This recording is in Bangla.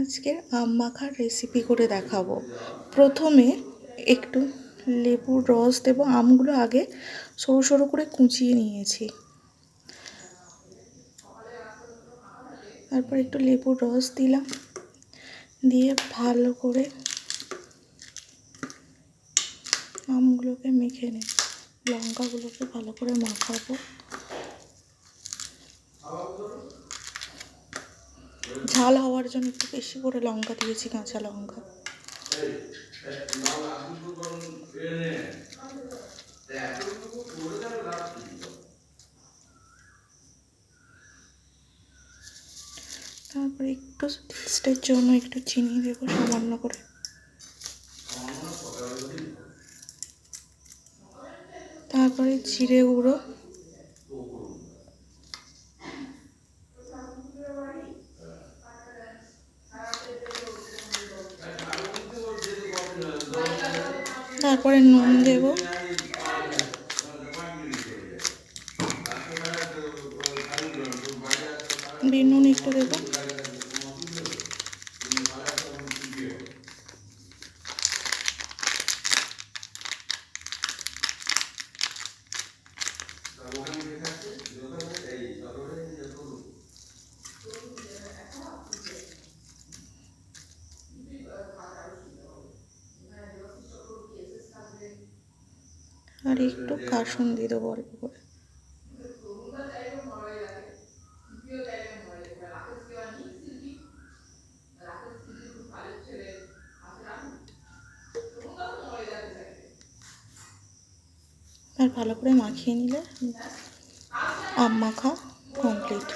আজকের আম মাখার রেসিপি করে দেখাবো। প্রথমে একটু লেবুর রস দেবো, আমগুলো আগে সরু সরু করে কুচিয়ে নিয়েছি। তারপর একটু লেবুর রস দিলাম, দিয়ে ভালো করে আমগুলোকে মেখে নেব। লঙ্কাগুলোকে ভালো করে মাখাবো। ঝাল হওয়ার জন্য একটু বেশি করে লঙ্কা দিয়েছি, কাঁচা লঙ্কা। তারপরে একটু টেস্টের জন্য একটু চিনি দেবো, সামান্য করে। তারপরে জিরে গুঁড়ো। তারপরে নুন দেব দিয়ে নুন একটু দেবো আর একটু কাসুন দিয়ে দেবো অল্প করে। আর ভালো করে মাখিয়ে নিলে আম মাখা কমপ্লিট